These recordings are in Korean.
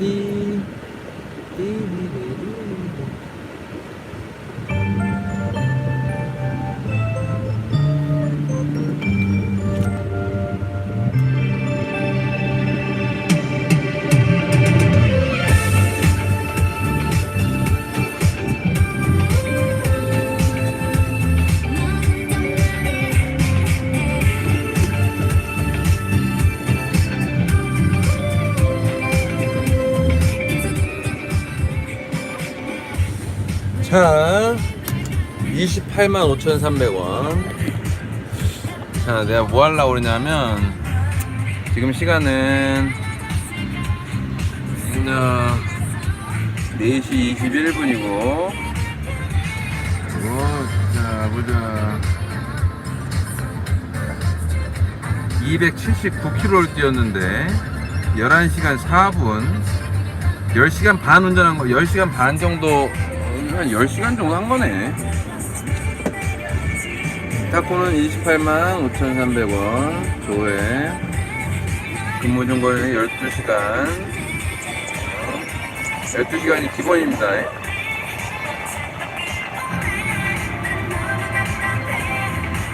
你 자, 28만 5,300원. 자, 내가 뭐 하려고 그러냐면, 지금 시간은, 어, 4시 21분이고, 어, 자, 보자. 279km를 뛰었는데, 11시간 4분, 10시간 반 운전한 거, 10시간 반 정도, 한 10시간 정도 한 거네. 타코는 28만 5,300원, 조회. 근무 중거리는 12시간. 12시간이 기본입니다.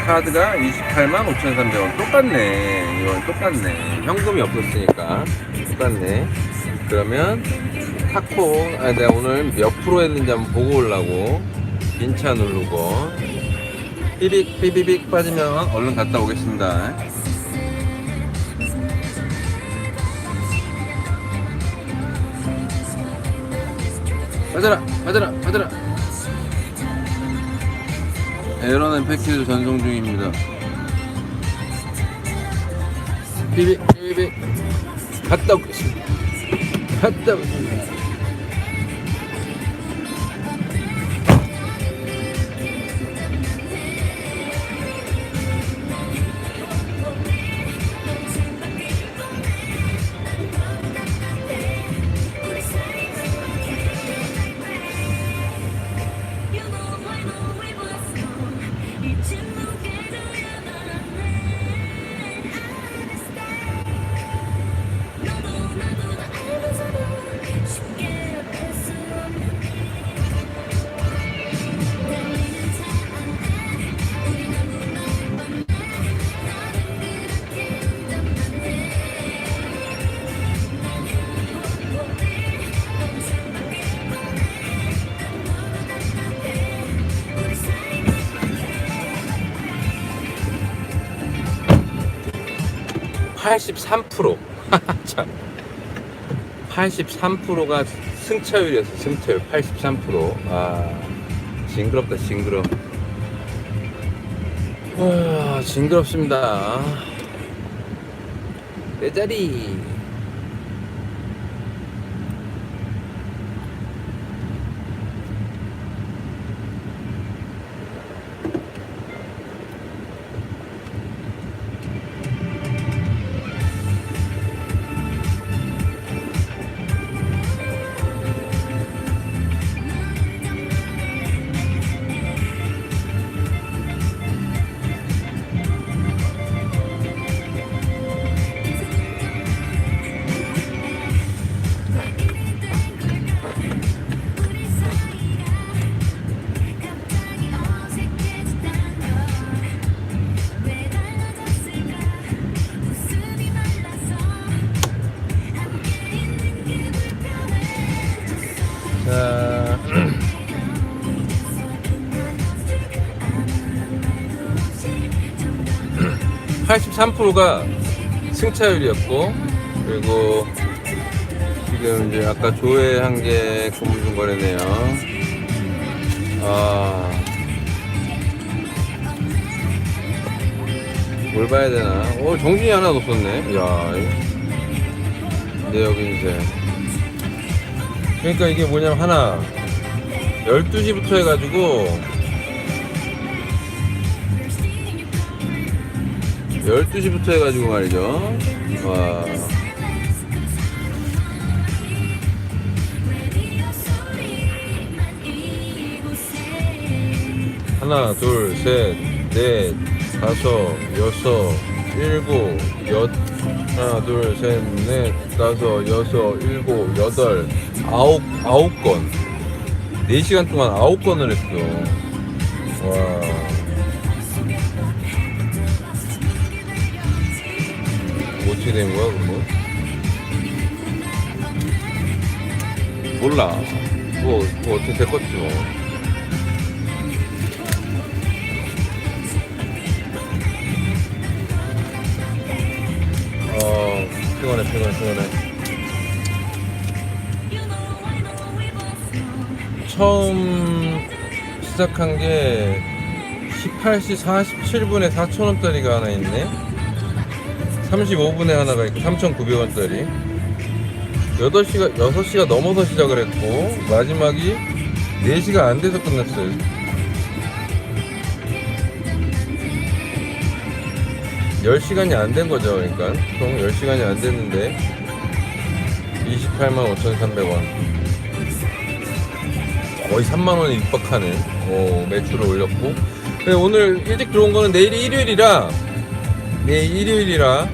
카드가 28만 5,300원. 똑같네. 이건 똑같네. 현금이 없었으니까. 똑같네. 그러면 타코, 아, 내가 오늘 몇 프로 했는지 한번 보고 오려고. 인차 누르고. 삐빅, 삐비빅 빠지면 얼른 갔다 오겠습니다. 빠져라, 빠져라, 빠져라. 에어로는 패키지 전송 중입니다. 삐빅, 삐빅. 갔다 오겠습니다. 갔다 오겠습니다. 팔십삼 프로. 참. 83%가 승차율이었어, 승차율. 83%. 아, 징그럽다, 징그러. 와, 징그럽습니다. 내 자리. 83%가 승차율이었고 그리고 지금 이제 아까 조회한 게중 거래네요. 아. 뭘 봐야 되나? 어, 정신이 하나도 없었네. 야. 내 여기 이제. 그러니까 이게 뭐냐면 하나 12시부터 해가지고 12시부터 해가지고 말이죠 와 하나 둘 셋 넷 다섯 여섯 일곱, 여, 하나, 둘, 셋, 넷, 다섯, 여섯, 일곱, 여덟, 아홉, 아홉 건. 네 시간 동안 아홉 건을 했어. 와. 어떻게 된 거야, 그거? 몰라. 뭐, 뭐 어떻게 됐겠지 뭐. 어, 피곤해, 피곤해, 피곤해. 처음 시작한 게 18시 47분에 4,000원짜리가 하나 있네. 35분에 하나가 있고 3,900원짜리. 8시가, 6시가 넘어서 시작을 했고, 마지막이 4시가 안 돼서 끝났어요. 열 시간이 안 된 거죠, 그러니까. 총 10시간이 안 됐는데, 28만 5,300원. 거의 3만원에 육박하는, 오, 매출을 올렸고. 오늘 일찍 들어온 거는 내일이 일요일이라, 내일 일요일이라,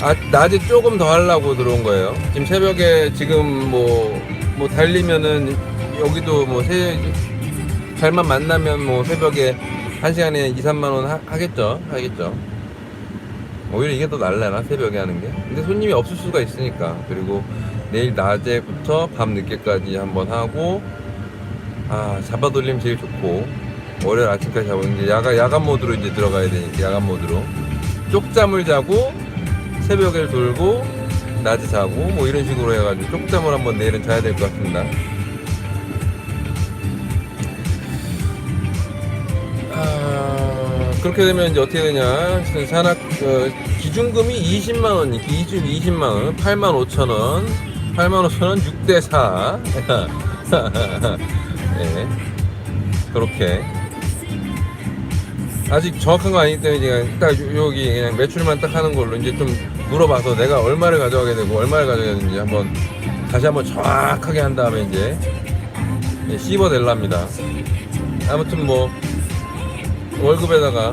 아, 낮에 조금 더 하려고 들어온 거예요. 지금 새벽에 지금 뭐, 뭐 달리면은 여기도 뭐 새, 잘만 만나면 뭐 새벽에 한 시간에 2, 3만원 하겠죠. 하겠죠. 오히려 이게 더 날라나 새벽에 하는 게 근데 손님이 없을 수가 있으니까 그리고 내일 낮에부터 밤 늦게까지 한번 하고 아 잡아돌리면 제일 좋고 월요일 아침까지 잡고 이제 야간 야간 모드로 이제 들어가야 되니까 야간 모드로 쪽잠을 자고 새벽에 돌고 낮에 자고 뭐 이런 식으로 해가지고 쪽잠을 한번 내일은 자야 될 것 같습니다. 아, 그렇게 되면 이제 어떻게 되냐? 산악 어, 기준금이 20만 원이 기준 20만 원, 8만 5천 원, 8만 5천 원 6대 4. 네. 그렇게 아직 정확한 거 아니기 때문에 그냥 딱 요- 여기 그냥 매출만 딱 하는 걸로 이제 좀 물어봐서 내가 얼마를 가져가게 되고 얼마를 가져가야 되는지 한번 다시 한번 정확하게 한 다음에 이제 예, 씹어낼랍니다. 아무튼 뭐 월급에다가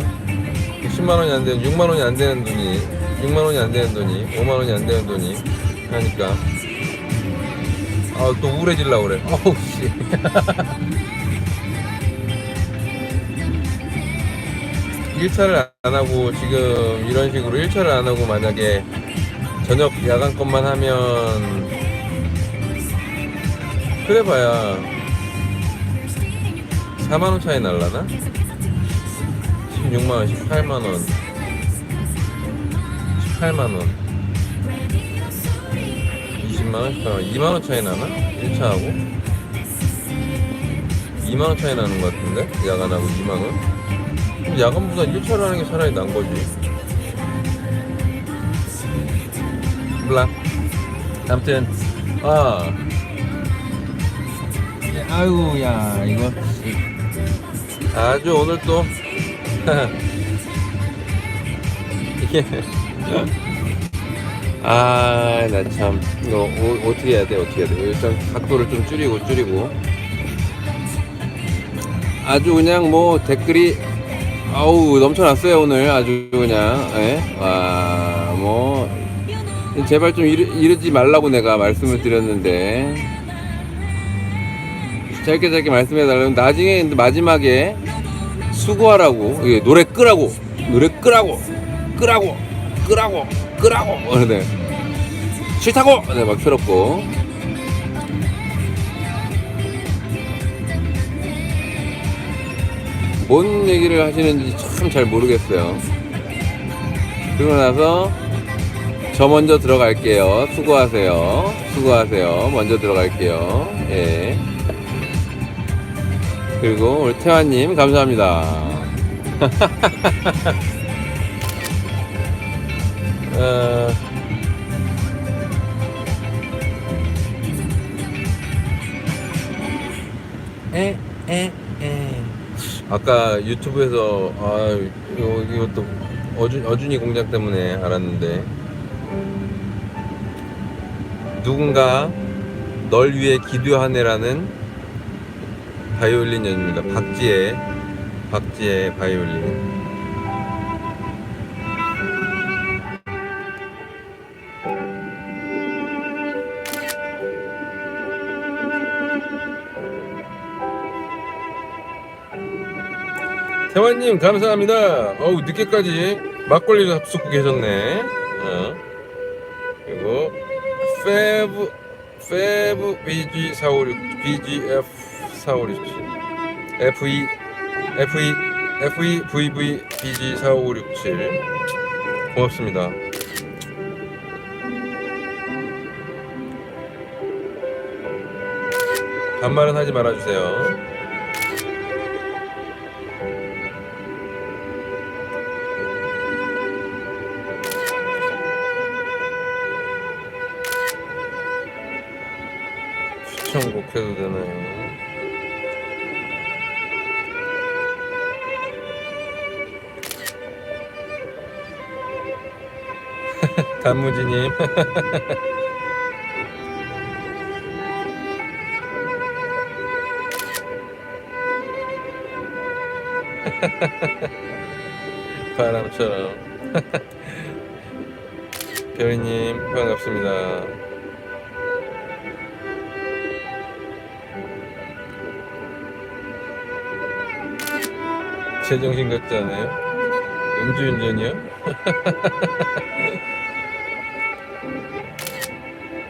10만 원이 안 되는 6만 원이 안 되는 돈이 6만 원이 안 되는 돈이 5만 원이 안 되는 돈이 하니까 아 또 우울해질라 그래. 어우 씨. 일차를 안 하고 지금 이런 식으로 일차를 안 하고 만약에 저녁 야간 것만 하면 그래봐야 4만 원 차이 날라나? 16만 원, 18만 원, 18만 원, 20만 원, 18만 원, 2만 원 차이 나나? 1차하고 2만 원 차이 나는 것 같은데 야간하고 2만 원? 야간보다 1차를 하는 게 차라리 난 거지. 몰라. 아무튼 아. 아이고 야 이거. 아주 오늘 또. 이게 아 나 참 이거 어, 어떻게 해야 돼 어떻게 해야 돼. 일단 각도를 좀 줄이고 줄이고. 아주 그냥 뭐 댓글이 아우 넘쳐났어요 오늘. 아주 그냥 예? 와뭐. 제발 좀 이르, 이르지 말라고 내가 말씀을 드렸는데. 짧게 짧게 말씀해 달라면 나중에 마지막에 수고하라고. 이게 노래 끄라고. 노래 끄라고. 끄라고. 끄라고. 끄라고. 네. 싫다고! 네, 막 틀었고 뭔 얘기를 하시는지 참 잘 모르겠어요. 그러고 나서 저 먼저 들어갈게요. 수고하세요. 수고하세요. 먼저 들어갈게요. 예. 그리고 우리 태환님 감사합니다. 어, 아까 유튜브에서 아 이거 이것도 어준 어준이 공작 때문에 알았는데 누군가 널 위해 기도하네라는 바이올린 연입니다. 박지혜, 박지혜 바이올린. 정환님 감사합니다. 어우 늦게까지 막걸리를 합숙고 계셨네. 어. 그리고 페브 페브 BG 456 BGF 4567 FE FE FE VV BG 4567 고맙습니다. 반말은 하지 말아주세요. 곡 해도 되나요? 단무지님. 바람처럼. 별이님 반갑습니다 제정신 같지 않아요? 음주운전이요?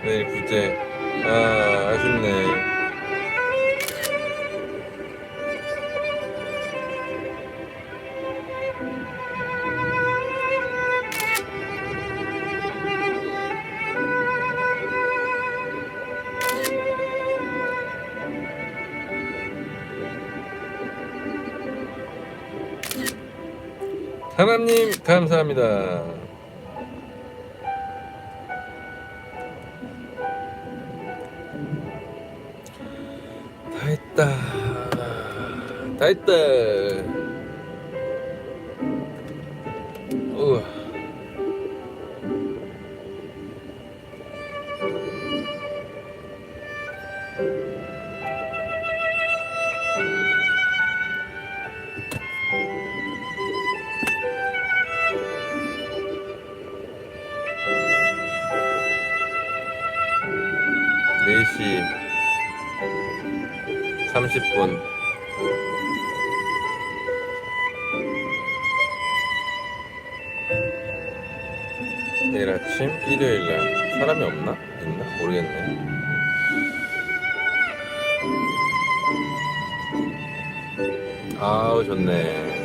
내일 부재 아 아쉽네 하나님 감사합니다. 다 했다. 다 했다. 우와. 30분. 내일 아침 일요일 날 사람이 없나? 있나? 모르겠네. 아우 좋네.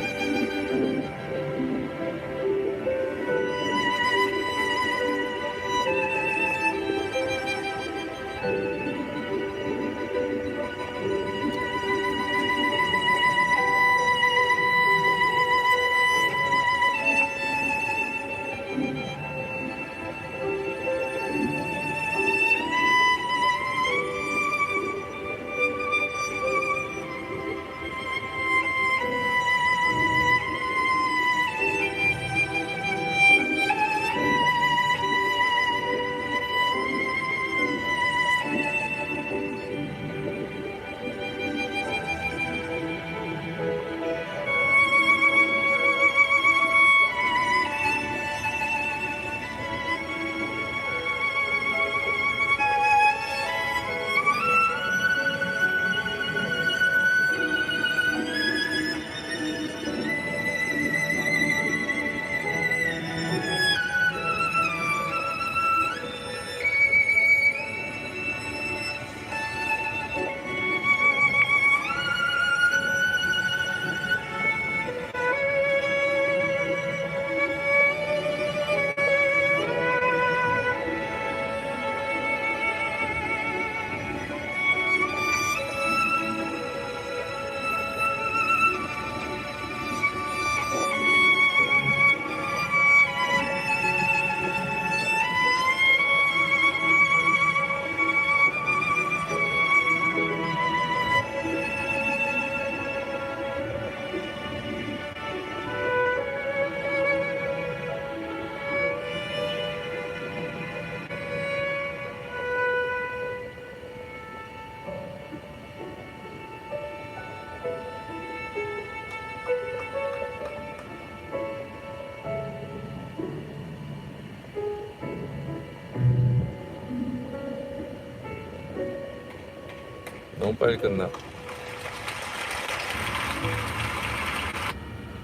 너무 빨리 끝나.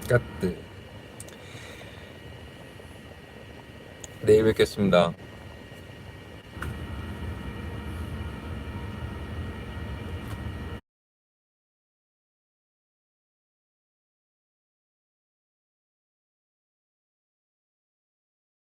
까뜨 내일 뵙겠습니다